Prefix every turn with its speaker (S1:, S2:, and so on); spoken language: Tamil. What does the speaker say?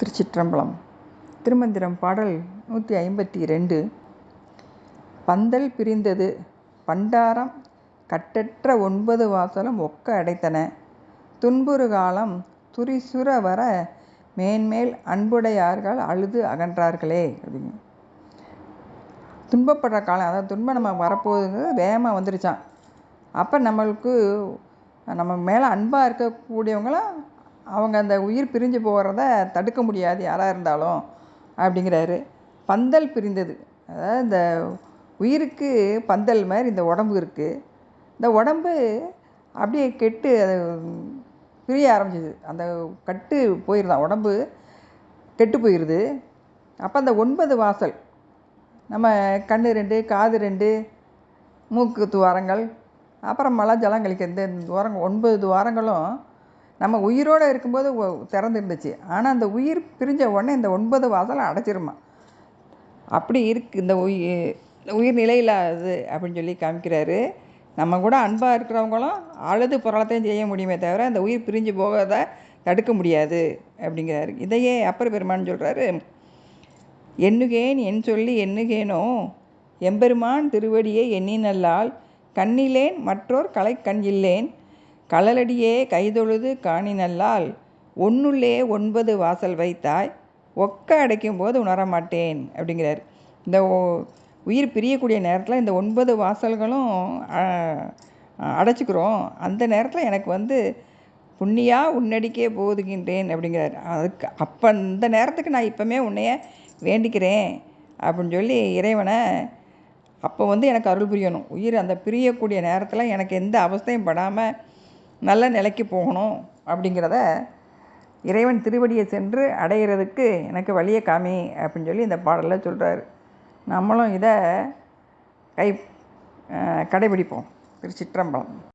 S1: திருச்சிற்றம்பலம். திருமந்திரம் பாடல் நூற்றி ஐம்பத்தி ரெண்டு பந்தல் பிரிந்தது பண்டாரம் கட்டற்ற ஒன்பது வாசலும் ஒக்க அடைத்தன. துன்புறு காலம் துரிசுர வர மேன்மேல் அன்புடையார்கள் அழுது அகன்றார்களே அப்படின்னு. துன்பப்படுற காலம் அதாவது துன்பம் நம்ம வரப்போகுதுங்கிறது வேகமாக வந்துருச்சான் அப்போ நம்மளுக்கு நம்ம மேலே அன்பாக இருக்கக்கூடியவங்களாம் அவங்க அந்த உயிர் பிரிஞ்சு போகிறத தடுக்க முடியாது யாராக இருந்தாலும் அப்படிங்கிறாரு. பந்தல் பிரிந்தது. அதாவது இந்த உயிருக்கு பந்தல் மாதிரி இந்த உடம்பு இருக்குது இந்த உடம்பு அப்படியே கெட்டு அது பிரிய ஆரம்பிச்சிது. அந்த கட்டு போயிருந்தான் உடம்பு கெட்டு போயிடுது அப்போ அந்த ஒன்பது வாசல் நம்ம கண் ரெண்டு காது ரெண்டு மூக்கு துவாரங்கள் அப்புறம் மலை ஜலம் கழிக்க இந்த துவாரங்கள் ஒன்பது துவாரங்களும் நம்ம உயிரோடு இருக்கும்போது திறந்துருந்துச்சு. ஆனால் அந்த உயிர் பிரிஞ்ச உடனே இந்த ஒன்பது வாசலை அடைச்சிருமா அப்படி இருக்குது இந்த உயிர் உயிர் நிலையில்லாது அப்படின்னு சொல்லி காமிக்கிறாரு. நம்ம கூட அன்பாக இருக்கிறவங்களும் அழுது புரளத்தையும் செய்ய முடியுமே தவிர அந்த உயிர் பிரிஞ்சு போகாத தடுக்க முடியாது அப்படிங்கிறாரு. இதையே அப்பர் பெருமான் சொல்கிறாரு எண்ணுகேன் என் சொல்லி எண்ணுகேனோ எம்பெருமான் திருவடியை எண்ணினல்லால் கண்ணிலேன் மற்றோர் கலை கண் இல்லேன் கழலடியே கைதொழுது காணினல்லால் ஒன்றுள்ளே ஒன்பது வாசல் வைத்தாய் ஒக்க அடைக்கும் போது உணரமாட்டேன் அப்படிங்கிறார். இந்த உயிர் பிரியக்கூடிய நேரத்தில் இந்த ஒன்பது வாசல்களும் அடைச்சிக்கிறோம். அந்த நேரத்தில் எனக்கு வந்து புண்ணியா உன்னடிக்கே போதுகின்றேன் அப்படிங்கிறார். அதுக்கு அப்போ இந்த நேரத்துக்கு நான் இப்போமே உன்னைய வேண்டிக்கிறேன் அப்படின்னு சொல்லி இறைவனை அப்போ வந்து எனக்கு அருள் புரியணும். உயிர் அந்த பிரியக்கூடிய நேரத்தில் எனக்கு எந்த அவஸ்தையும் படாமல் நல்ல நிலைக்கு போகணும் அப்படிங்கிறத இறைவன் திருவடியை சென்று அடையிறதுக்கு எனக்கு வழியை காமி அப்படின்னு சொல்லி இந்த பாடலில் சொல்கிறாரு நம்மளும் இதை கை கடைபிடிப்போம். திருச்சிற்றம்பலம்.